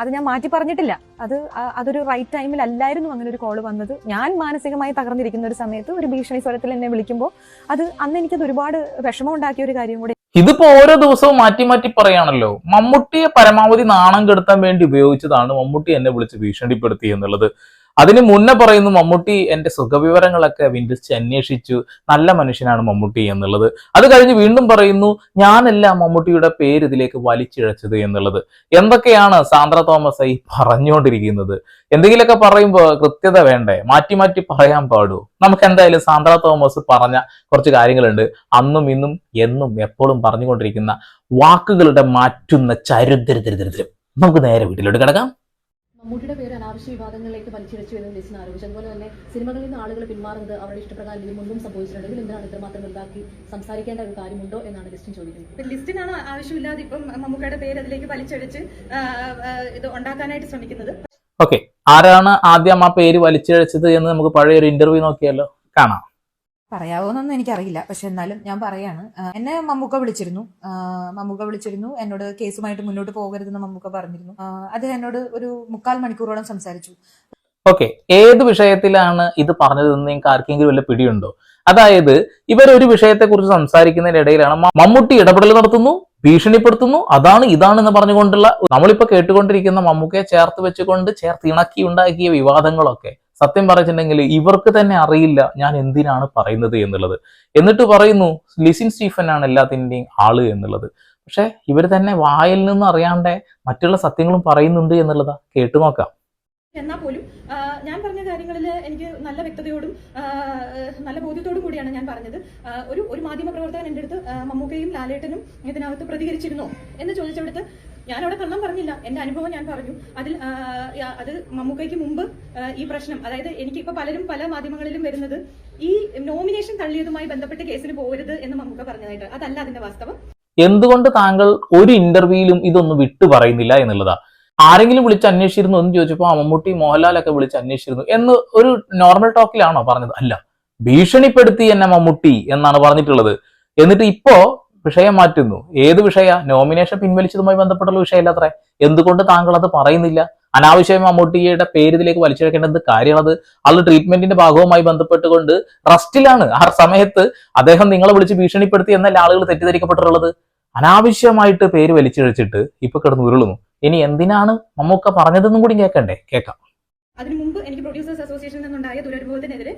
അത് ഞാൻ മാറ്റി പറഞ്ഞിട്ടില്ല. അത് അതൊരു റൈറ്റ് ടൈമിൽ അല്ലായിരുന്നു അങ്ങനെ ഒരു കോൾ വന്നത്. ഞാൻ മാനസികമായി തകർന്നിരിക്കുന്ന ഒരു സമയത്ത് ഒരു ഭീഷണി സ്വരത്തിൽ എന്നെ വിളിക്കുമ്പോൾ അത് അന്ന് എനിക്കത് ഒരുപാട് വിഷമം ഉണ്ടാക്കിയ ഒരു കാര്യം കൂടി ഇതിപ്പോ ഓരോ ദിവസവും മാറ്റി മാറ്റി പറയാണല്ലോ. മമ്മൂട്ടിയെ പരമാവധി നാണം കെടുത്താൻ വേണ്ടി ഉപയോഗിച്ചതാണ് മമ്മൂട്ടി എന്നെ വിളിച്ച് ഭീഷണിപ്പെടുത്തി എന്നുള്ളത്. അതിന് മുന്നേ പറയുന്നു മമ്മൂട്ടി എന്റെ സുഖവിവരങ്ങളൊക്കെ വിന്യസിച്ച് അന്വേഷിച്ചു. നല്ല മനുഷ്യനാണ് മമ്മൂട്ടി എന്നുള്ളത്. അത് കഴിഞ്ഞ് വീണ്ടും പറയുന്നു ഞാനല്ല മമ്മൂട്ടിയുടെ പേര് ഇതിലേക്ക് വലിച്ചിഴച്ചത് എന്നുള്ളത്. എന്തൊക്കെയാണ് സാന്ദ്ര തോമസ് ഈ പറഞ്ഞുകൊണ്ടിരിക്കുന്നത്? എന്തെങ്കിലുമൊക്കെ പറയുമ്പോൾ കൃത്യത വേണ്ടേ? മാറ്റി മാറ്റി പറയാൻ പാടൂ? നമുക്ക് എന്തായാലും സാന്ദ്ര തോമസ് പറഞ്ഞ കുറച്ച് കാര്യങ്ങളുണ്ട്. അന്നും ഇന്നും എന്നും എപ്പോഴും പറഞ്ഞുകൊണ്ടിരിക്കുന്ന വാക്കുകളുടെ മാറ്റുന്ന ചരിദ്രദരിദ്രം നമുക്ക് നേരെ വീട്ടിലോട്ട് കിടക്കാം. മമ്മൂട്ടിയുടെ പേര് അനാവശ്യ വിവാദങ്ങളിലേക്ക് വലിച്ചിഴച്ചു എന്ന് ലിസിൻ ആരോപിച്ചു. അതുപോലെ തന്നെ സിനിമകളിൽ നിന്ന് ആളുകൾ പിന്മാറുന്നത് അവരുടെ ഇഷ്ടപ്രകാരം ഇതിന് മുൻപും സംഭവിച്ചിട്ടുണ്ട് ഇതിൽ എന്തിനാണ് ഇത്രമാത്രം വലുതാക്കി സംസാരിക്കേണ്ട ഒരു കാര്യമുണ്ടോ എന്നാണ് ലിസ്റ്റിൻ ചോദിക്കുന്നത്. ലിസ്റ്റിനാണ് ആവശ്യമില്ലാതെ ഇപ്പം മമ്മൂക്കയുടെ പേര് അതിലേക്ക് വലിച്ചടിച്ച് ഇത് ഉണ്ടാക്കാനായിട്ട് ശ്രമിക്കുന്നത്. ഓക്കെ. ആരാണ് ആദ്യം ആ പേര് വലിച്ചിഴച്ചത് എന്ന് നമുക്ക് പഴയ ഒരു ഇന്റർവ്യൂ നോക്കിയാലോ? കാണാം. പറയാവോന്നൊന്നും എനിക്കറിയില്ല. പക്ഷെ എന്നാലും ഞാൻ പറയാണ്. എന്നെ മമ്മൂക്ക വിളിച്ചിരുന്നു. മമ്മൂക്ക വിളിച്ചിരുന്നു. എന്നോട് കേസുമായിട്ട് മുന്നോട്ട് പോകരുതെന്ന് മമ്മൂക്ക പറഞ്ഞിരുന്നു. അദ്ദേഹം എന്നോട് ഒരു മുക്കാൽ മണിക്കൂറോളം സംസാരിച്ചു. ഓക്കെ ഏത് വിഷയത്തിലാണ് ഇത് പറഞ്ഞതെന്ന് നിങ്ങൾക്ക് ആർക്കെങ്കിലും വല്ല പിടിയുണ്ടോ? അതായത് ഇവർ ഒരു വിഷയത്തെക്കുറിച്ച് സംസാരിക്കുന്നതിനിടയിലാണ് മമ്മൂട്ടി ഇടപെടൽ നടത്തുന്നു ഭീഷണിപ്പെടുത്തുന്നു അതാണ് ഇതാണ് എന്ന് പറഞ്ഞുകൊണ്ടുള്ള നമ്മളിപ്പോ കേട്ടുകൊണ്ടിരിക്കുന്ന മമ്മൂക്കയെ ചേർത്ത് വെച്ചുകൊണ്ട് ചേർത്ത് ഇണക്കി ഉണ്ടാക്കിയ വിവാദങ്ങളൊക്കെ. സത്യം പറഞ്ഞിട്ടുണ്ടെങ്കിൽ ഇവർക്ക് തന്നെ അറിയില്ല ഞാൻ എന്തിനാണ് പറയുന്നത് എന്നുള്ളത്. എന്നിട്ട് പറയുന്നു ലിസിൻ സ്റ്റീഫൻ ആണ് എല്ലാത്തിന്റെയും ആൾ എന്നുള്ളത്. പക്ഷെ ഇവർ തന്നെ വായിൽ നിന്ന് അറിയാണ്ട് മറ്റുള്ള സത്യങ്ങളും പറയുന്നുണ്ട് എന്നുള്ളതാ കേട്ടു നോക്കാം. എന്നാൽ പോലും ഞാൻ പറഞ്ഞ കാര്യങ്ങളിൽ എനിക്ക് നല്ല വ്യക്തതയോടും നല്ല ബോധ്യത്തോടും കൂടിയാണ് ഞാൻ പറഞ്ഞത്. ഒരു ഒരു മാധ്യമ പ്രവർത്തകൻ എന്റെ അടുത്ത് മമ്മൂക്കയും ലാലേട്ടനും ഇതിനകത്ത് പ്രതികരിച്ചിരുന്നോ എന്ന് ചോദിച്ചെടുത്ത് ഞാൻ അവിടെ കള്ളം പറഞ്ഞില്ല. എന്റെ അനുഭവം ഞാൻ പറഞ്ഞു. അതിൽ അത് മമ്മൂക്കയ്ക്ക് മുമ്പ് ഈ പ്രശ്നം അതായത് എനിക്ക് പലരും പല മാധ്യമങ്ങളിലും വരുന്നത് ഈ നോമിനേഷൻ തള്ളിയതുമായി ബന്ധപ്പെട്ട് കേസിന് പോകരുത് എന്ന് മമ്മൂക്ക പറഞ്ഞതായിട്ട്. അതല്ല അതിന്റെ വാസ്തവം. എന്തുകൊണ്ട് താങ്കൾ ഒരു ഇന്റർവ്യൂയിലും ഇതൊന്നും വിട്ടു പറയുന്നില്ല എന്നുള്ളതാ? ആരെങ്കിലും വിളിച്ച് അന്വേഷിച്ചിരുന്നു എന്ന് ചോദിച്ചപ്പോൾ മമ്മൂട്ടി മോഹൻലാലൊക്കെ വിളിച്ച് അന്വേഷിച്ചിരുന്നു എന്ന് ഒരു നോർമൽ ടോക്കിലാണോ പറഞ്ഞത്? അല്ല. ഭീഷണിപ്പെടുത്തി എന്നെ മമ്മൂട്ടി എന്നാണ് പറഞ്ഞിട്ടുള്ളത്. എന്നിട്ട് ഇപ്പോ വിഷയം മാറ്റുന്നു. ഏത് വിഷയ? നോമിനേഷൻ പിൻവലിച്ചതുമായി ബന്ധപ്പെട്ടുള്ള വിഷയമല്ലത്രേ. എന്തുകൊണ്ട് താങ്കൾ അത് പറയുന്നില്ല? അനാവശ്യമായി മമ്മൂട്ടിയുടെ പേര് ഇതിലേക്ക് വലിച്ചിഴക്കേണ്ടത് അത് അത് ട്രീറ്റ്മെന്റിന്റെ ഭാഗവുമായി ബന്ധപ്പെട്ടുകൊണ്ട് റസ്റ്റിലാണ്. ആ സമയത്ത് അദ്ദേഹം നിങ്ങളെ വിളിച്ച് ഭീഷണിപ്പെടുത്തി എന്നല്ല ആളുകൾ തെറ്റിദ്ധരിക്കപ്പെട്ടിട്ടുള്ളത്. അനാവശ്യമായിട്ട് പേര് വലിച്ചിഴച്ചിട്ട് ഇപ്പൊ കിടന്ന് ഉരുളുന്നു. ഇനി എന്തിനാണ് മമ്മൂക്ക പറഞ്ഞതെന്നും കൂടി കേൾക്കണ്ടേ കേൾക്കാം അതിനു മുമ്പ് എനിക്ക് പ്രൊഡ്യൂസേഴ്സ് അസോസിയേഷനിൽ നിന്നുണ്ടായ ദുരനുഭവത്തിനെതിരെ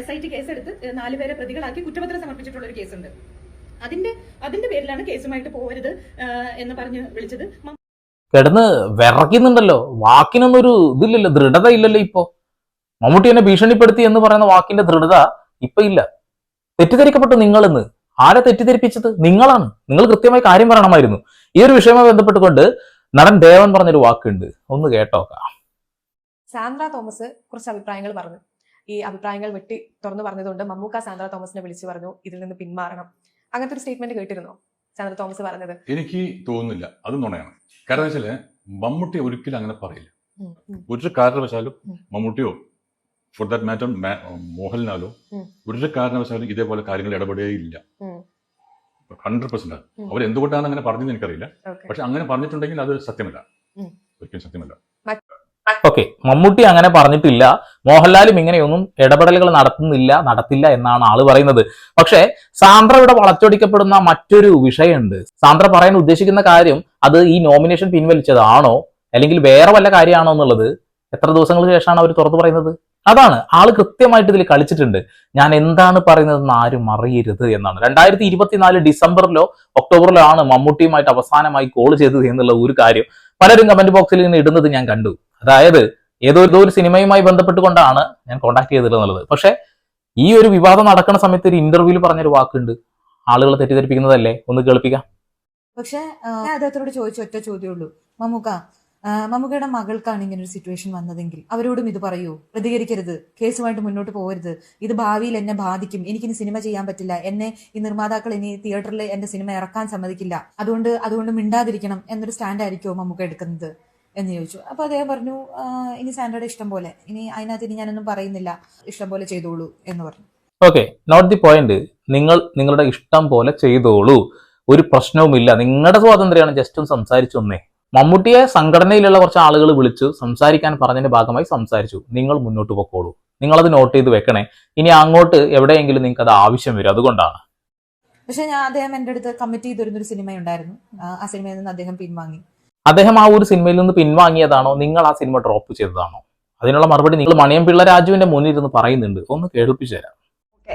എസ് ഐ ടി കേസെടുത്ത് നാലുപേരെ പ്രതികളാക്കി കുറ്റപത്രം സമർപ്പിച്ചിട്ടുള്ള ഒരു കേസുണ്ട് അതിന്റെ അതിന്റെ പേരിലാണ് കേസുമായിട്ട് പോകരുത് എന്ന് പറഞ്ഞ് വിളിച്ചത്. കിടന്ന് വിറയ്ക്കുന്നുണ്ടല്ലോ. വാക്കിനൊന്നും ഒരു ഇതില്ലല്ലോ ദൃഢത ഇല്ലല്ലോ ഇപ്പോ. മമ്മൂട്ടി എന്നെ ഭീഷണിപ്പെടുത്തി എന്ന് പറയുന്ന വാക്കിന്റെ ദൃഢത ഇപ്പൊ ഇല്ല. തെറ്റിദ്ധരിക്കപ്പെട്ടു നിങ്ങളെന്ന്. ആരെ തെറ്റിദ്ധരിപ്പിച്ചത്? നിങ്ങളാണ്. നിങ്ങൾ കൃത്യമായി കാര്യം പറയണമായിരുന്നു. ഈ ഒരു വിഷയവുമായി ബന്ധപ്പെട്ടുകൊണ്ട് നടൻ ദേവൻ പറഞ്ഞൊരു വാക്കുണ്ട്. ഒന്ന് കേട്ടോക്കാം. സാന്ദ്ര തോമസ് കുറച്ച് അഭിപ്രായങ്ങൾ പറഞ്ഞു. ഈ അഭിപ്രായങ്ങൾ വെട്ടി തുറന്നു പറഞ്ഞതുകൊണ്ട് മമ്മൂക്ക സാന്ദ്ര തോമസിനെ വിളിച്ചു പറഞ്ഞു. ഇതിൽ നിന്ന് പിന്മാറണം. അങ്ങനത്തെ ഒരു സ്റ്റേറ്റ്മെന്റ് കേട്ടിരുന്നോ? ചന്ദ്ര തോമസ് പറഞ്ഞത്. എനിക്ക് തോന്നുന്നില്ല. അത് നുണയാണ്. കാരണം വെച്ചാൽ മമ്മൂട്ടി ഒരിക്കലും അങ്ങനെ പറയില്ല. ഒരു കാരണവശാലും. മമ്മൂട്ടിയോ ഫോർ ദാറ്റ് മാറ്റർ മോഹൻലാലോ. ഒരു കാരണവശാലും ഇതേപോലെ കാര്യങ്ങൾ ഇടപെടുകയില്ല ഇല്ല. ഹൺഡ്രഡ് പെർസെന്റ് എന്തുകൊണ്ടാണ് അങ്ങനെ പറഞ്ഞതെന്ന് എനിക്കറിയില്ല. പക്ഷെ അങ്ങനെ പറഞ്ഞിട്ടുണ്ടെങ്കിൽ അത് സത്യമല്ല. ഒരിക്കലും സത്യമല്ല. ഓക്കെ മമ്മൂട്ടി അങ്ങനെ പറഞ്ഞിട്ടില്ല. മോഹൻലാലും ഇങ്ങനെയൊന്നും ഇടപെടലുകൾ നടത്തുന്നില്ല നടത്തില്ല എന്നാണ് ആൾ പറയുന്നത്. പക്ഷേ സാന്ദ്ര ഇവിടെ വളച്ചൊടിക്കപ്പെടുന്ന മറ്റൊരു വിഷയമുണ്ട്. സാന്ദ്ര പറയാൻ ഉദ്ദേശിക്കുന്ന കാര്യം അത് ഈ നോമിനേഷൻ പിൻവലിച്ചതാണോ? അല്ലെങ്കിൽ വേറെ വല്ല കാര്യമാണോ എന്നുള്ളത്? എത്ര ദിവസങ്ങൾക്ക് ശേഷമാണ് അവർ തുറന്നു പറയുന്നത്? അതാണ്. ആൾ കൃത്യമായിട്ട് ഇതിൽ കളിച്ചിട്ടുണ്ട്. ഞാൻ എന്താണ് പറയുന്നതെന്ന് ആരും അറിയരുത് എന്നാണ്. രണ്ടായിരത്തി ഇരുപത്തിനാല് ഡിസംബറിലോ ഒക്ടോബറിലോ ആണ് മമ്മൂട്ടിയുമായിട്ട് അവസാനമായി കോൾ ചെയ്തത് എന്നുള്ള ഒരു കാര്യം. പലരും കമന്റ് ബോക്സിൽ ഇങ്ങനെ ഇടുന്നത് ഞാൻ കണ്ടു. അതായത് ഏതോ ഏതോ ഒരു സിനിമയുമായി ബന്ധപ്പെട്ടുകൊണ്ടാണ് ഞാൻ കോണ്ടാക്ട് ചെയ്തിട്ടുള്ളത് പക്ഷെ ഈ ഒരു വിവാദം നടക്കുന്ന സമയത്ത് ഒരു ഇന്റർവ്യൂവിൽ പറഞ്ഞൊരു വാക്കുണ്ട്. ആളുകളെ തെറ്റിദ്ധരിപ്പിക്കുന്നതല്ലേ? ഒന്ന് കേൾപ്പിക്കാം. പക്ഷേ അദ്ദേഹത്തോട് ചോദിച്ച ഒറ്റ ചോദ്യമുള്ളൂ മമ്മൂക്ക മമ്മൂക്കയുടെ മകൾക്കാണ് ഇങ്ങനെ ഒരു സിറ്റുവേഷൻ വന്നതെങ്കിൽ അവരോടും ഇത് പറയൂ. പ്രതികരിക്കരുത്. കേസുമായിട്ട് മുന്നോട്ട് പോകരുത്. ഇത് ഭാവിയിൽ എന്നെ ബാധിക്കും. എനിക്കിനി സിനിമ ചെയ്യാൻ പറ്റില്ല. എന്നെ ഈ നിർമ്മാതാക്കൾ ഇനി തിയേറ്ററിൽ എന്റെ സിനിമ ഇറക്കാൻ സമ്മതിക്കില്ല. അതുകൊണ്ട് അതുകൊണ്ട് മിണ്ടാതിരിക്കണം എന്നൊരു സ്റ്റാൻഡ് ആയിരിക്കുമോ മമ്മൂക്ക എടുക്കുന്നത്? എന്ന് ചോദിച്ചു. അപ്പൊ അദ്ദേഹം പറഞ്ഞു ഇനി സ്റ്റാൻഡേർഡ് ഇഷ്ടം പോലെ. ഇനി അതിനകത്ത് ഇനി ഞാനൊന്നും പറയുന്നില്ല. ഇഷ്ടം പോലെ ചെയ്തോളൂ എന്ന് പറഞ്ഞു. ഓക്കെ നോട്ട് ദി പോയിന്റ് നിങ്ങൾ നിങ്ങളുടെ ഇഷ്ടം പോലെ ചെയ്തോളൂ. ഒരു പ്രശ്നവുമില്ല. നിങ്ങളുടെ സ്വാതന്ത്ര്യമാണ് ജസ്റ്റ് ഒന്ന് സംസാരിച്ചൊന്നേ. മമ്മൂട്ടിയെ സംഘടനയിലുള്ള കുറച്ച് ആളുകൾ വിളിച്ച് സംസാരിക്കാൻ പറഞ്ഞതിന്റെ ഭാഗമായി സംസാരിച്ചു. നിങ്ങൾ മുന്നോട്ട് പൊക്കോളൂ. നിങ്ങളത് നോട്ട് ചെയ്ത് വെക്കണേ. ഇനി അങ്ങോട്ട് എവിടെയെങ്കിലും നിങ്ങൾക്ക് അത് ആവശ്യം വരും. അതുകൊണ്ടാണ്. പക്ഷെ ഞാൻ അദ്ദേഹം എന്റെ അടുത്ത് കമ്മിറ്റ് ചെയ്തിരുന്നൊരു സിനിമ ഉണ്ടായിരുന്നു ആ, ആ സിനിമയിൽ നിന്ന് അദ്ദേഹം പിൻവാങ്ങി. അദ്ദേഹം ആ ഒരു സിനിമയിൽ നിന്ന് പിൻവാങ്ങിയതാണോ? നിങ്ങൾ ആ സിനിമ ഡ്രോപ്പ് ചെയ്തതാണോ? അതിനുള്ള മറുപടി നിങ്ങൾ മണിയം പിള്ള രാജുവിന്റെ മുന്നിൽ ഇരുന്ന് പറയുന്നുണ്ട്. ഒന്ന് കേൾപ്പിച്ചു തരാം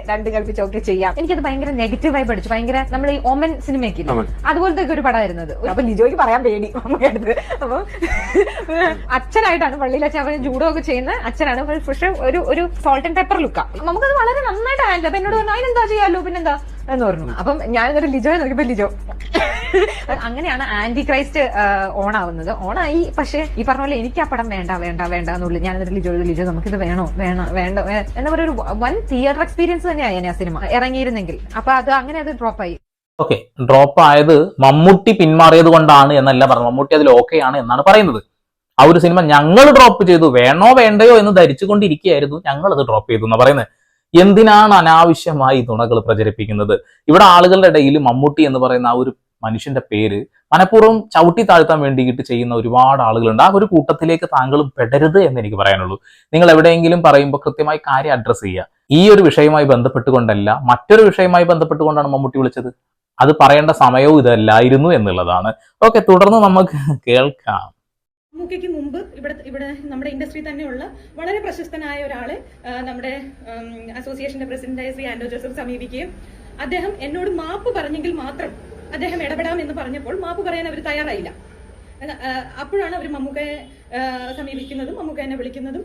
രണ്ട് കൽപ്പിച്ചൊക്കെ ചെയ്യാം. എനിക്കത് ഭയങ്കര നെഗറ്റീവായി പഠിച്ചു. ഭയങ്കര നമ്മൾ ഈ ഒമൻ സിനിമയൊക്കെ അതുപോലത്തെ ഒരു പടമായിരുന്നത്. അപ്പൊ ലിജോയ്ക്ക് പറയാൻ പേടി. അമ്മയടുത്ത് അപ്പൊ അച്ഛനായിട്ടാണ് പള്ളിയിൽ അച്ഛൻ അവൻ ജൂഡോ ഒക്കെ ചെയ്യുന്ന അച്ഛനാണ്. പക്ഷെ ഒരു ഒരു സോൾട്ട് ആൻഡ് പെപ്പർ ലുക്കാ നമുക്കത് വളരെ നന്നായിട്ട് ഹാൻഡിൽ അപ്പൊ എന്നോട് പറഞ്ഞു അതിനെന്താ ചെയ്യാലോ? പിന്നെന്താ? എന്ന് പറഞ്ഞു അപ്പം ഞാനിതൊരു ലിജോയെ നോക്കിയപ്പോ ലിജോ. അങ്ങനെയാണ് ആന്റി ക്രൈസ്റ്റ് ഓൺ ആവുന്നത് ഓണായി പക്ഷെ ഈ പറഞ്ഞ പോലെ എനിക്ക് ആ പടം വേണ്ട വേണ്ട വേണ്ട എന്നുള്ളു. ഞാൻ എന്നൊരു ലിജോ ലിജോ നമുക്കിത് വേണോ? വേണോ? വേണ്ട എന്താ പറയുക ഒരു വൺ തിയേറ്റർ എക്സ്പീരിയൻസ് തന്നെയായി ആ സിനിമ. ഇറങ്ങിയിരുന്നെങ്കിൽ. അപ്പൊ അത് അങ്ങനെ അത് ഡ്രോപ്പ് ആയി. ഓക്കെ ഡ്രോപ്പ് ആയത് മമ്മൂട്ടി പിന്മാറിയത് കൊണ്ടാണ് എന്നല്ല പറഞ്ഞത്. മമ്മൂട്ടി അതിൽ ഓക്കെ ആണ് എന്നാണ് പറയുന്നത്. ആ ഒരു സിനിമ ഞങ്ങൾ ഡ്രോപ്പ് ചെയ്തു. വേണോ വേണ്ടയോ എന്ന് ധരിച്ചുകൊണ്ടിരിക്കുകയായിരുന്നു. ഞങ്ങൾ അത് ഡ്രോപ്പ് ചെയ്തു എന്ന് പറയുന്നത്. എന്തിനാണ് അനാവശ്യമായി നുണകൾ പ്രചരിപ്പിക്കുന്നത്? ഇവിടെ ആളുകളുടെ ഇടയിൽ മമ്മൂട്ടി എന്ന് പറയുന്ന ആ ഒരു മനുഷ്യന്റെ പേര് മനഃപൂർവം ചവിട്ടി താഴ്ത്താൻ വേണ്ടിയിട്ട് ചെയ്യുന്ന ഒരുപാട് ആളുകളുണ്ട്. ആ ഒരു കൂട്ടത്തിലേക്ക് താങ്കളും പെടരുത് എന്ന് എനിക്ക് പറയാനുള്ളൂ. നിങ്ങൾ എവിടെയെങ്കിലും പറയുമ്പോൾ കൃത്യമായി കാര്യം അഡ്രസ്സ് ചെയ്യുക. ഈ ഒരു വിഷയവുമായി ബന്ധപ്പെട്ടുകൊണ്ടല്ല മറ്റൊരു വിഷയവുമായി ബന്ധപ്പെട്ടുകൊണ്ടാണ് മമ്മൂട്ടി വിളിച്ചത്. അത് പറയേണ്ട സമയവും ഇതല്ലായിരുന്നു എന്നുള്ളതാണ്. ഓക്കെ തുടർന്ന് നമുക്ക് കേൾക്കാം. മമ്മൂക്കയ്ക്ക് മുമ്പ് ഇവിടെ ഇവിടെ നമ്മുടെ ഇൻഡസ്ട്രി തന്നെയുള്ള വളരെ പ്രശസ്തനായ ഒരാളെ നമ്മുടെ അസോസിയേഷന്റെ പ്രസിഡന്റായ ശ്രീ ആൻഡോ ജോസഫ് സമീപിക്കുകയും അദ്ദേഹം എന്നോട് മാപ്പ് പറഞ്ഞെങ്കിൽ മാത്രം അദ്ദേഹം ഇടപെടാം എന്ന് പറഞ്ഞപ്പോൾ മാപ്പ് പറയാൻ അവർ തയ്യാറായില്ല. അപ്പോഴാണ് അവർ മമ്മൂക്കയെ സമീപിക്കുന്നതും മമ്മൂക്ക എന്നെ വിളിക്കുന്നതും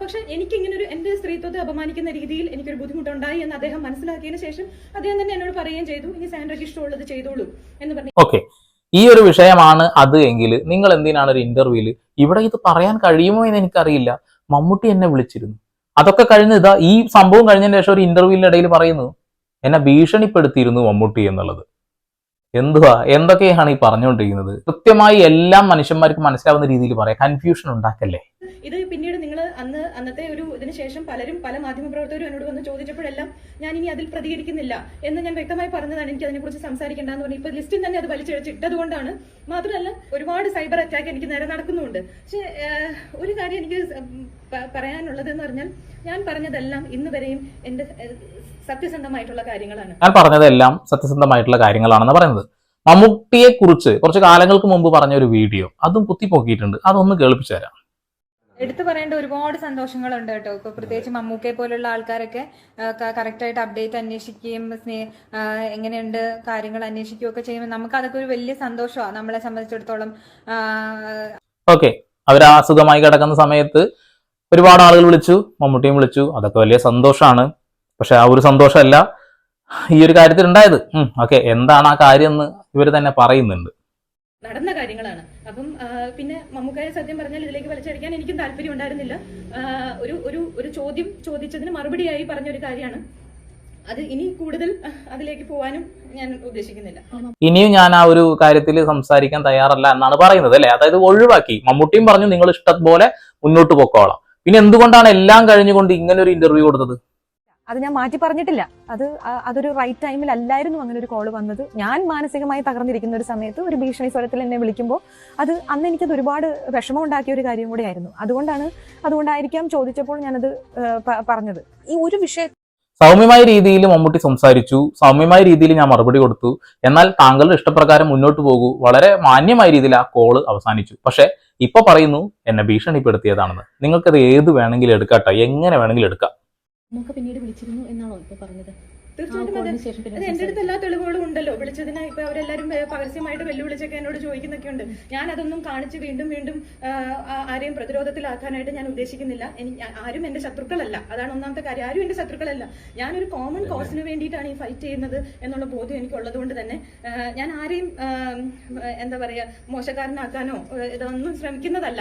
പക്ഷെ എനിക്ക് ഇങ്ങനെ ഒരു എന്റെ സ്ത്രീത്വത്തെ അപമാനിക്കുന്ന രീതിയിൽ എനിക്കൊരു ബുദ്ധിമുട്ടുണ്ടായി എന്ന് അദ്ദേഹം മനസ്സിലാക്കിയതിനു ശേഷം അദ്ദേഹം തന്നെ എന്നോട് പറയുകയും ചെയ്തു ഇനി സാൻഡ്രയ്ക്ക് ഇഷ്ടമുള്ളത് ചെയ്തോളൂ എന്ന് പറഞ്ഞു ഈ ഒരു വിഷയമാണ് അത് എങ്കിൽ നിങ്ങൾ എന്തിനാണ് ഒരു ഇന്റർവ്യൂവിൽ ഇവിടെ ഇത് പറയാൻ കഴിയുമോ എന്ന് എനിക്കറിയില്ല. മമ്മൂട്ടി എന്നെ വിളിച്ചിരുന്നു. അതൊക്കെ കഴിഞ്ഞ് ഇതാ ഈ സംഭവം കഴിഞ്ഞതിന് ശേഷം ഒരു ഇന്റർവ്യൂവിന്റെ ഇടയിൽ പറയുന്നു എന്നെ ഭീഷണിപ്പെടുത്തിയിരുന്നു മമ്മൂട്ടി എന്നുള്ളത്. എന്തുവാ? എന്തൊക്കെയാണ് ഈ പറഞ്ഞുകൊണ്ടിരിക്കുന്നത്? കൃത്യമായി എല്ലാം മനുഷ്യന്മാർക്ക് മനസ്സിലാവുന്ന രീതിയിൽ പറയാം. കൺഫ്യൂഷൻ ഉണ്ടാക്കല്ലേ? ഇത് പിന്നീട് അന്നത്തെ ഒരു ഇതിന് ശേഷം പലരും പല മാധ്യമപ്രവർത്തകരും എന്നോട് വന്ന് ചോദിച്ചപ്പോഴെല്ലാം ഞാൻ ഇനി അതിൽ പ്രതികരിക്കുന്നില്ല എന്ന് ഞാൻ വ്യക്തമായി പറഞ്ഞതാണ് എനിക്ക് അതിനെക്കുറിച്ച് സംസാരിക്കേണ്ടെന്ന് പറഞ്ഞു ഇപ്പൊ ലിസ്റ്റിൽ തന്നെ അത് വലിച്ചിട്ടതുകൊണ്ടാണ് മാത്രമല്ല ഒരുപാട് സൈബർ അറ്റാക്ക് എനിക്ക് നേരെ നടക്കുന്നുണ്ട്. പക്ഷേ ഒരു കാര്യം എനിക്ക് പ- പറയാനുള്ളത് എന്ന് പറഞ്ഞാൽ ഞാൻ പറഞ്ഞതെല്ലാം ഇന്ന് വരെയും എന്റെ സത്യസന്ധമായിട്ടുള്ള കാര്യങ്ങളാണ്. ഞാൻ പറഞ്ഞതെല്ലാം സത്യസന്ധമായിട്ടുള്ള കാര്യങ്ങളാണെന്ന് പറയുന്നത്. മമ്മൂട്ടിയെ കുറിച്ച് കുറച്ച് കാലങ്ങൾക്ക് മുമ്പ് പറഞ്ഞ ഒരു വീഡിയോ അതും കുത്തിപ്പോക്കിയിട്ടുണ്ട്. അതൊന്ന് കേൾപ്പിച്ചു തരാം. എടുത്തു പറയേണ്ട ഒരുപാട് സന്തോഷങ്ങളുണ്ട് കേട്ടോ. ഇപ്പൊ പ്രത്യേകിച്ച് മമ്മൂക്കെ പോലുള്ള ആൾക്കാരൊക്കെ കറക്റ്റ് ആയിട്ട് അപ്ഡേറ്റ് അന്വേഷിക്കുകയും എങ്ങനെയുണ്ട് കാര്യങ്ങൾ അന്വേഷിക്കുകയും ഒക്കെ ചെയ്യുമ്പോൾ നമുക്ക് അതൊക്കെ ഒരു വലിയ സന്തോഷമാണ് നമ്മളെ സംബന്ധിച്ചിടത്തോളം. ഓക്കെ. അവർ അസുഖമായി കിടക്കുന്ന സമയത്ത് ഒരുപാട് ആളുകൾ വിളിച്ചു മമ്മൂട്ടിയും വിളിച്ചു. അതൊക്കെ വലിയ സന്തോഷമാണ്. പക്ഷെ ആ ഒരു സന്തോഷമല്ല ഈ ഒരു കാര്യത്തിൽ ഉണ്ടായത് ഓക്കെ. എന്താണ് ആ കാര്യം എന്ന് ഇവർ തന്നെ പറയുന്നുണ്ട്. നടന്ന കാര്യങ്ങളാണ്. അപ്പം പിന്നെ മമ്മൂക്കാരെ സത്യം പറഞ്ഞാൽ ഇതിലേക്ക് വലിച്ചടിക്കാൻ എനിക്കും താല്പര്യം ഉണ്ടായിരുന്നില്ല. ഒരു ഒരു ഒരു ചോദ്യം ചോദിച്ചതിന് മറുപടിയായി പറഞ്ഞൊരു കാര്യമാണ്. അത് ഇനി കൂടുതൽ അതിലേക്ക് പോവാനും ഞാൻ ഉദ്ദേശിക്കുന്നില്ല. ഇനിയും ഞാൻ ആ ഒരു കാര്യത്തിൽ സംസാരിക്കാൻ തയ്യാറല്ല എന്നാണ് പറയുന്നത് അല്ലെ? അതായത് ഒഴിവാക്കി. മമ്മൂട്ടിയും പറഞ്ഞു നിങ്ങൾ ഇഷ്ടം പോലെ മുന്നോട്ട് പൊക്കോളാം. പിന്നെ എന്തുകൊണ്ടാണ് എല്ലാം കഴിഞ്ഞുകൊണ്ട് ഇങ്ങനെ ഒരു ഇന്റർവ്യൂ കൊടുത്തത്? അത് ഞാൻ മാറ്റി പറഞ്ഞിട്ടില്ല. അത് അതൊരു റൈറ്റ് ടൈമിൽ അല്ലായിരുന്നു അങ്ങനെ ഒരു കോൾ വന്നത്. ഞാൻ മാനസികമായി തകർന്നിരിക്കുന്ന ഒരു സമയത്ത് ഒരു ഭീഷണി സ്വരത്തിൽ എന്നെ വിളിക്കുമ്പോൾ അത് അന്ന് എനിക്കത് ഒരുപാട് വിഷമം ഉണ്ടാക്കിയ ഒരു കാര്യം കൂടിയായിരുന്നു അതുകൊണ്ടാണ് അതുകൊണ്ടായിരിക്കാം ചോദിച്ചപ്പോൾ ഞാനത് പറഞ്ഞത്. ഈ ഒരു വിഷയ സൗമ്യമായ രീതിയിൽ മമ്മൂട്ടി സംസാരിച്ചു. സൗമ്യമായ രീതിയിൽ ഞാൻ മറുപടി കൊടുത്തു. എന്നാൽ താങ്കളുടെ ഇഷ്ടപ്രകാരം മുന്നോട്ട് പോകൂ. വളരെ മാന്യമായ രീതിയിൽ ആ കോൾ അവസാനിച്ചു. പക്ഷേ ഇപ്പൊ പറയുന്നു എന്നെ ഭീഷണിപ്പെടുത്തിയതാണെന്ന്. നിങ്ങൾക്കത് ഏത് വേണമെങ്കിലും എടുക്കാട്ടോ. എങ്ങനെ വേണമെങ്കിലും എടുക്കാം. നമുക്ക് പിന്നീട് വിളിച്ചിരുന്നു എന്നാണോ ഇപ്പൊ പറഞ്ഞത്? തീർച്ചയായിട്ടും അത്. എന്റെ അടുത്ത് എല്ലാ തെളിവുകളും ഉണ്ടല്ലോ. വിളിച്ചതിന് ഇപ്പൊ അവരെല്ലാരും പരസ്യമായിട്ട് വെല്ലുവിളിച്ചൊക്കെ എന്നോട് ചോദിക്കുന്നൊക്കെ ഉണ്ട് ഞാൻ അതൊന്നും കാണിച്ച് വീണ്ടും വീണ്ടും ആരെയും പ്രതിരോധത്തിലാക്കാനായിട്ട് ഞാൻ ഉദ്ദേശിക്കുന്നില്ല. ആരും എന്റെ ശത്രുക്കളല്ല. അതാണ് ഒന്നാമത്തെ കാര്യം. ആരും എന്റെ ശത്രുക്കളല്ല. ഞാനൊരു കോമൺ കോസിന് വേണ്ടിയിട്ടാണ് ഈ ഫൈറ്റ് ചെയ്യുന്നത് എന്നുള്ള ബോധ്യം എനിക്ക് ഉള്ളത് കൊണ്ട് തന്നെ ഞാൻ ആരെയും എന്താ പറയാ മോശക്കാരനാക്കാനോ ഇതൊന്നും ശ്രമിക്കുന്നതല്ല.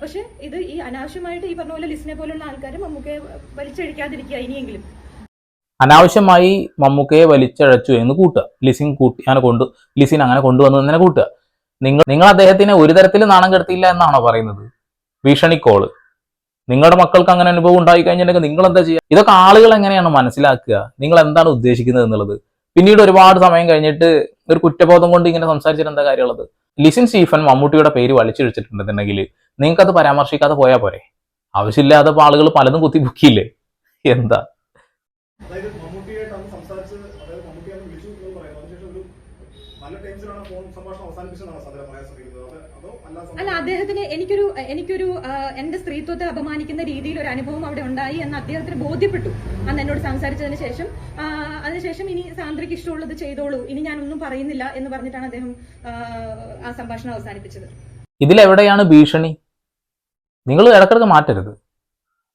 പക്ഷെ ഇത് ഈ അനാവശ്യമായിട്ട് ഈ പറഞ്ഞ പോലെ ലിസ്റ്റിനെ പോലുള്ള ആൾക്കാർ നമുക്ക് വലിച്ചഴിക്കാതിരിക്കുക ഇനിയെങ്കിലും. അനാവശ്യമായി മമ്മൂക്കയെ വലിച്ചഴച്ചു എന്ന് കൂട്ടുക. ലിസിൻ കൂട്ടി അങ്ങനെ കൊണ്ട് ലിസിൻ അങ്ങനെ കൊണ്ടുവന്നു തന്നെ കൂട്ടുക. നിങ്ങൾ നിങ്ങൾ അദ്ദേഹത്തിനെ ഒരു തരത്തിലും നാണം കെടുത്തില്ല എന്നാണോ പറയുന്നത്? ഭീഷണിക്കോൾ. നിങ്ങളുടെ മക്കൾക്ക് അങ്ങനെ അനുഭവം ഉണ്ടായി കഴിഞ്ഞിട്ടുണ്ടെങ്കിൽ നിങ്ങൾ എന്താ ചെയ്യുക ഇതൊക്കെ ആളുകൾ എങ്ങനെയാണ് മനസ്സിലാക്കുക? നിങ്ങൾ എന്താണ് ഉദ്ദേശിക്കുന്നത് എന്നുള്ളത്? പിന്നീട് ഒരുപാട് സമയം കഴിഞ്ഞിട്ട് ഒരു കുറ്റബോധം കൊണ്ട് ഇങ്ങനെ സംസാരിച്ചിട്ട് എന്താ കാര്യമുള്ളത്? ലിസിൻ സ്റ്റീഫൻ മമ്മൂട്ടിയുടെ പേര് വലിച്ചിഴിച്ചിട്ടുണ്ടെന്നുണ്ടെങ്കിൽ നിങ്ങൾക്കത് പരാമർശിക്കാതെ പോയാൽ പോരെ. ആവശ്യമില്ലാതെ ആളുകൾ പലതും കുത്തി ബുക്കിയില്ലേ എന്താ? അതായത് മമ്മൂട്ടിയായിട്ട് അന്ന് സംസാരിച്ച് അതായത് മമ്മൂട്ടി അന്ന് വിളിച്ചു എന്ന് പറയുന്നത് അതിനുശേഷം ഒരു അല്ല അദ്ദേഹത്തിന് എനിക്കൊരു എനിക്കൊരു എന്റെ സ്ത്രീത്വത്തെ അപമാനിക്കുന്ന രീതിയിൽ ഒരു അനുഭവം അവിടെ ഉണ്ടായി എന്ന് അദ്ദേഹത്തിന് ബോധ്യപ്പെട്ടു അന്ന് എന്നോട് സംസാരിച്ചതിന് ശേഷം. അതിനുശേഷം ഇനി സാന്ദ്രയ്ക്ക് ഇഷ്ടമുള്ളത് ചെയ്തോളൂ. ഇനി ഞാൻ ഒന്നും പറയുന്നില്ല എന്ന് പറഞ്ഞിട്ടാണ് അദ്ദേഹം ആ, ആ സംഭാഷണം അവസാനിപ്പിച്ചത്. ഇതിലെവിടെയാണ് ഭീഷണി? നിങ്ങൾ ഇടക്കിടക്ക് മാറ്റരുത്.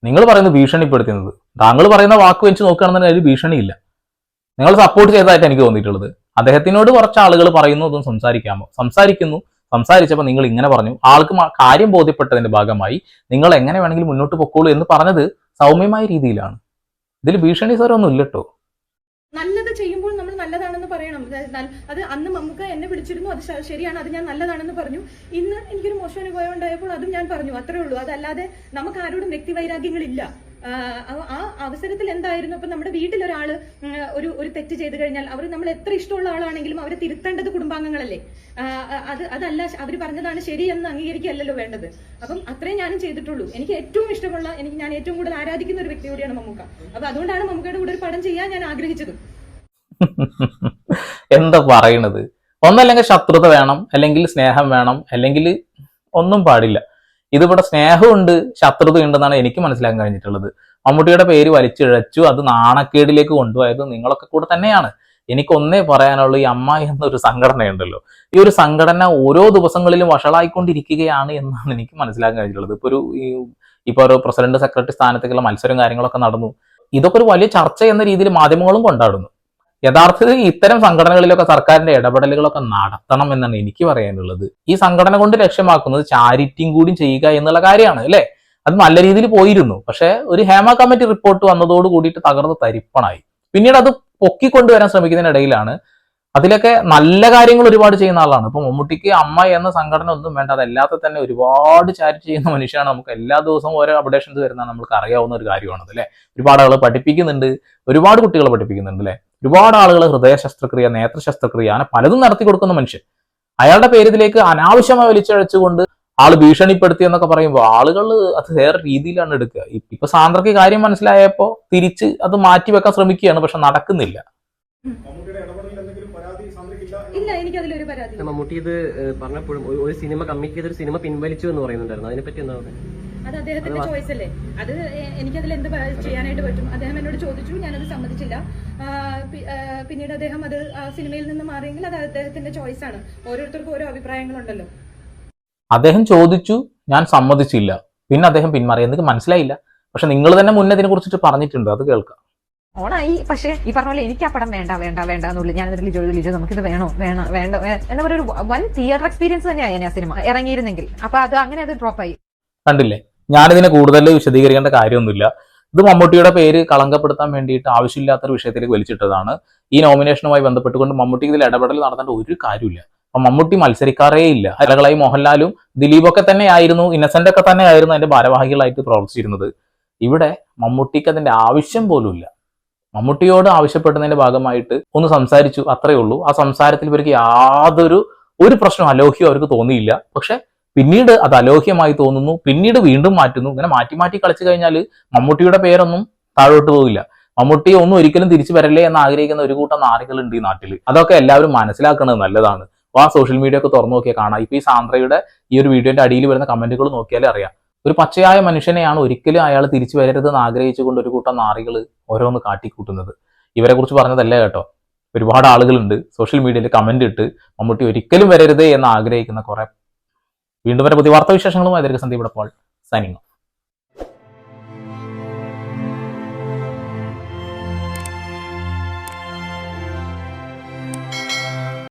നിങ്ങൾ പറയുന്നത് ഭീഷണിപ്പെടുത്തുന്നത്. താങ്കൾ പറയുന്ന വാക്ക് വെച്ച് നോക്കുകയാണെന്നുണ്ടെങ്കിൽ അതിൽ ഭീഷണിയില്ല. നിങ്ങൾ സപ്പോർട്ട് ചെയ്തതായിട്ട് എനിക്ക് തോന്നിയിട്ടുള്ളത്. അദ്ദേഹത്തിനോട് കുറച്ച് ആളുകൾ പറയുന്നു അതൊന്നും സംസാരിക്കാമോ സംസാരിക്കുന്നു സംസാരിച്ചപ്പോൾ നിങ്ങൾ ഇങ്ങനെ പറഞ്ഞു. ആൾക്ക് കാര്യം ബോധ്യപ്പെട്ടതിന്റെ ഭാഗമായി നിങ്ങൾ എങ്ങനെ വേണമെങ്കിലും മുന്നോട്ട് പൊക്കോളൂ എന്ന് പറഞ്ഞത് സൗമ്യമായ രീതിയിലാണ്. ഇതിൽ ഭീഷണി സ്വരമൊന്നും ഇല്ല കേട്ടോ. നല്ലത് ചെയ്യുമ്പോൾ നല്ലതാണെന്ന് പറയണം. അത് അന്ന് നമുക്ക് എന്നെ വിളിച്ചിരുന്നു. അത് ശരിയാണ്. അത് ഞാൻ നല്ലതാണെന്ന് പറഞ്ഞു. ഇന്ന് എനിക്കൊരു മോശം അനുഭവം ഉണ്ടായപ്പോൾ അതും ഞാൻ പറഞ്ഞു. അത്രേ ഉള്ളൂ. അതല്ലാതെ നമുക്ക് ആരോടും വ്യക്തിവൈരാഗ്യങ്ങളില്ല. ആ, അവസരത്തിൽ എന്തായിരുന്നു? ഇപ്പൊ നമ്മുടെ വീട്ടിൽ ഒരാൾ ഒരു ഒരു തെറ്റ് ചെയ്തു കഴിഞ്ഞാൽ അവർ നമ്മൾ എത്ര ഇഷ്ടമുള്ള ആളാണെങ്കിലും അവരെ തിരുത്തേണ്ടത് കുടുംബാംഗങ്ങളല്ലേ? അത് അതല്ല അവർ പറഞ്ഞതാണ് ശരി എന്ന് അംഗീകരിക്കുകയല്ലല്ലോ വേണ്ടത്. അപ്പം അത്രേ ഞാനും ചെയ്തിട്ടുള്ളൂ. എനിക്ക് ഏറ്റവും ഇഷ്ടമുള്ള എനിക്ക് ഞാൻ ഏറ്റവും കൂടുതൽ ആരാധിക്കുന്ന ഒരു വ്യക്തി കൂടിയാണ് മമ്മൂക്ക. അപ്പൊ അതുകൊണ്ടാണ് മമ്മൂക്കയുടെ കൂടെ ഒരു പടം ചെയ്യാൻ ഞാൻ ആഗ്രഹിച്ചത്. എന്താ പറയണത്? ഒന്നല്ലെങ്കിൽ ശത്രുത വേണം അല്ലെങ്കിൽ സ്നേഹം വേണം അല്ലെങ്കിൽ ഒന്നും പാടില്ല. ഇതിവിടെ സ്നേഹമുണ്ട് ശത്രുത ഉണ്ടെന്നാണ് എനിക്ക് മനസ്സിലാക്കാൻ കഴിഞ്ഞിട്ടുള്ളത്. മമ്മൂട്ടിയുടെ പേര് വലിച്ചിഴച്ചു അത് നാണക്കേടിലേക്ക് കൊണ്ടുപോയത് നിങ്ങളൊക്കെ കൂടെ തന്നെയാണ്. എനിക്ക് ഒന്നേ പറയാനുള്ളൂ ഈ അമ്മ എന്നൊരു സംഘടനയുണ്ടല്ലോ. ഈ ഒരു സംഘടന ഓരോ ദിവസങ്ങളിലും വഷളായിക്കൊണ്ടിരിക്കുകയാണ് എന്നാണ് എനിക്ക് മനസ്സിലാക്കാൻ കഴിഞ്ഞിട്ടുള്ളത്. ഇപ്പൊ ഒരു ഇപ്പൊ ഒരു പ്രസിഡന്റ് സെക്രട്ടറി സ്ഥാനത്തേക്കുള്ള മത്സരം കാര്യങ്ങളൊക്കെ നടന്നു. ഇതൊക്കെ ഒരു വലിയ ചർച്ച എന്ന രീതിയിൽ മാധ്യമങ്ങളും കൊണ്ടാടുന്നു. യഥാർത്ഥത്തിൽ ഇത്തരം സംഘടനകളിലൊക്കെ സർക്കാരിന്റെ ഇടപെടലുകളൊക്കെ നടത്തണം എന്നാണ് എനിക്ക് പറയാനുള്ളത്. ഈ സംഘടന കൊണ്ട് ലക്ഷ്യമാക്കുന്നത് ചാരിറ്റിയും കൂടി ചെയ്യുക എന്നുള്ള കാര്യമാണ് അല്ലെ? അത് നല്ല രീതിയിൽ പോയിരുന്നു. പക്ഷെ ഒരു ഹേമ കമ്മിറ്റി റിപ്പോർട്ട് വന്നതോട് കൂടിയിട്ട് തകർന്ന് തരിപ്പണായി. പിന്നീട് അത് പൊക്കിക്കൊണ്ടുവരാൻ ശ്രമിക്കുന്നതിനിടയിലാണ് അതിലൊക്കെ നല്ല കാര്യങ്ങൾ ഒരുപാട് ചെയ്യുന്ന ആളാണ്. ഇപ്പൊ മമ്മൂട്ടിക്ക് അമ്മ എന്ന സംഘടന ഒന്നും വേണ്ട അതല്ലാത്ത തന്നെ ഒരുപാട് ചാരിറ്റി ചെയ്യുന്ന മനുഷ്യനാണ്. നമുക്ക് എല്ലാ ദിവസവും ഓരോ അപ്ഡേഷൻസ് വരുന്ന നമുക്ക് അറിയാവുന്ന ഒരു കാര്യമാണത് അല്ലെ? ഒരുപാട് ആളുകൾ പഠിപ്പിക്കുന്നുണ്ട് ഒരുപാട് കുട്ടികൾ പഠിപ്പിക്കുന്നുണ്ട് അല്ലെ? ഒരുപാട് ആളുകൾ ഹൃദയ ശസ്ത്രക്രിയ നേത്ര ശസ്ത്രക്രിയ അങ്ങനെ പലതും നടത്തി കൊടുക്കുന്ന മനുഷ്യൻ. അയാളുടെ പേരിലേക്ക് അനാവശ്യമായി വലിച്ചഴച്ചുകൊണ്ട് ആൾ ഭീഷണിപ്പെടുത്തി എന്നൊക്കെ പറയുമ്പോൾ ആളുകൾ അത് വേറെ രീതിയിലാണ് എടുക്കുക. ഇപ്പൊ സാന്ദ്രയ്ക്ക് കാര്യം മനസ്സിലായപ്പോ തിരിച്ച് അത് മാറ്റി വെക്കാൻ ശ്രമിക്കുകയാണ് പക്ഷെ നടക്കുന്നില്ല. ഇല്ല എനിക്ക് അതിലൊരു പരാതി മമ്മൂട്ടി ഇത് പറഞ്ഞപ്പോഴും ഒരു- ഒരു സിനിമ കമ്മിറ്റ് ചെയ്തൊരു സിനിമ പിൻവലിച്ചു എന്ന് പറയുന്നുണ്ടായിരുന്നു. അതിനെപ്പറ്റി എന്താ പറയുക? അത് അദ്ദേഹത്തിന്റെ ചോയ്സ് അല്ലേ? അത് എനിക്ക് എനിക്കതിൽ എന്ത് ചെയ്യാനായിട്ട് പറ്റും? അദ്ദേഹം എന്നോട് ചോദിച്ചു ഞാനത് സമ്മതിച്ചില്ല. പിന്നീട് അദ്ദേഹം അത് ആ സിനിമയിൽ നിന്ന് മാറിയെങ്കിൽ അത് അദ്ദേഹത്തിന്റെ ചോയ്സ് ആണ്. ഓരോരുത്തർക്കും ഓരോ അഭിപ്രായങ്ങളുണ്ടല്ലോ. അദ്ദേഹം ചോദിച്ചു ഞാൻ സമ്മതിച്ചില്ല. പിന്നെ അദ്ദേഹം പിന്മാറി. എനിക്ക് മനസ്സിലായില്ല. പക്ഷെ നിങ്ങൾ തന്നെ മുന്നേ ഇതിനെ കുറിച്ചിട്ട് പറഞ്ഞിട്ടുണ്ട്. അത് കേൾക്കാം. ഓണായി. പക്ഷെ ഈ പറഞ്ഞ പോലെ എനിക്ക് ആ പടം വേണ്ട വേണ്ട വേണ്ട എന്നുള്ളൂ. ഞാൻ എന്നിട്ട് ലിജോ ലിജോ നമുക്കിത് വേണോ? വേണം? വേണ്ട. എന്താ പറയുക ഒരു വൻ തിയേറ്റർ എക്സ്പീരിയൻസ് തന്നെയായി ആ സിനിമ ഇറങ്ങിയിരുന്നെങ്കിൽ. അപ്പൊ അത് അങ്ങനെ അത് ഡ്രോപ്പ് ആയി. കണ്ടില്ലേ? ഞാനിതിനെ കൂടുതൽ വിശദീകരിക്കേണ്ട കാര്യമൊന്നുമില്ല. ഇത് മമ്മൂട്ടിയുടെ പേര് കളങ്കപ്പെടുത്താൻ വേണ്ടിയിട്ട് ആവശ്യമില്ലാത്തൊരു വിഷയത്തിലേക്ക് വലിച്ചിട്ടതാണ്. ഈ നോമിനേഷനുമായി ബന്ധപ്പെട്ടുകൊണ്ട് മമ്മൂട്ടി ഇതിൽ ഇടപെടൽ നടത്തേണ്ട ഒരു കാര്യമില്ല അപ്പൊ മമ്മൂട്ടി മത്സരിക്കാറേ ഇല്ല. അലകളായി മോഹൻലാലും ദിലീപൊക്കെ തന്നെ ആയിരുന്നു ഇന്നസെന്റ് ഒക്കെ തന്നെ ആയിരുന്നു അതിന്റെ ഭാരവാഹികളായിട്ട് പ്രവർത്തിച്ചിരുന്നത്. ഇവിടെ മമ്മൂട്ടിക്ക് അതിന്റെ ആവശ്യം പോലുമില്ല. മമ്മൂട്ടിയോട് ആവശ്യപ്പെടുന്നതിന്റെ ഭാഗമായിട്ട് ഒന്ന് സംസാരിച്ചു അത്രയേ ഉള്ളൂ. ആ സംസാരത്തിൽ ഇവർക്ക് യാതൊരു ഒരു പ്രശ്നം അലോഹ്യം അവർക്ക് തോന്നിയില്ല. പക്ഷെ പിന്നീട് അത് അലോഹ്യമായി തോന്നുന്നു പിന്നീട് വീണ്ടും മാറ്റുന്നു. ഇങ്ങനെ മാറ്റി മാറ്റി കളിച്ചു കഴിഞ്ഞാൽ മമ്മൂട്ടിയുടെ പേരൊന്നും താഴോട്ട് പോകില്ല മമ്മൂട്ടി ഒന്നും ഒരിക്കലും തിരിച്ചു വരല്ലേ എന്ന് ആഗ്രഹിക്കുന്ന ഒരു കൂട്ടം നാറികളുണ്ട് ഈ നാട്ടിൽ അതൊക്കെ എല്ലാവരും മനസ്സിലാക്കുന്നത് നല്ലതാണ്. അപ്പൊ ആ സോഷ്യൽ മീഡിയ ഒക്കെ തുറന്നു നോക്കിയാൽ കാണാം. ഇപ്പൊ ഈ സാന്ദ്രയുടെ ഈ ഒരു വീഡിയോന്റെ അടിയിൽ വരുന്ന കമന്റുകൾ നോക്കിയാലേ അറിയാം. ഒരു പച്ചയായ മനുഷ്യനെയാണ് ഒരിക്കലും അയാൾ തിരിച്ചു വരരുത് എന്ന് ആഗ്രഹിച്ചുകൊണ്ട് ഒരു കൂട്ടം നാറികൾ ഓരോന്ന് കാട്ടിക്കൂട്ടുന്നത്. ഇവരെ കുറിച്ച് പറഞ്ഞതല്ല കേട്ടോ? ഒരുപാട് ആളുകളുണ്ട്. സോഷ്യൽ മീഡിയയിൽ കമന്റ് ഇട്ട് മമ്മൂട്ടി ഒരിക്കലും വരരുതേ എന്ന് ആഗ്രഹിക്കുന്ന കുറെ വീണ്ടും വരെ പുതിയ വാർത്താ വിശേഷങ്ങളുമായി സന്ദീപ് ഇപ്പോൾ സൈനിങ്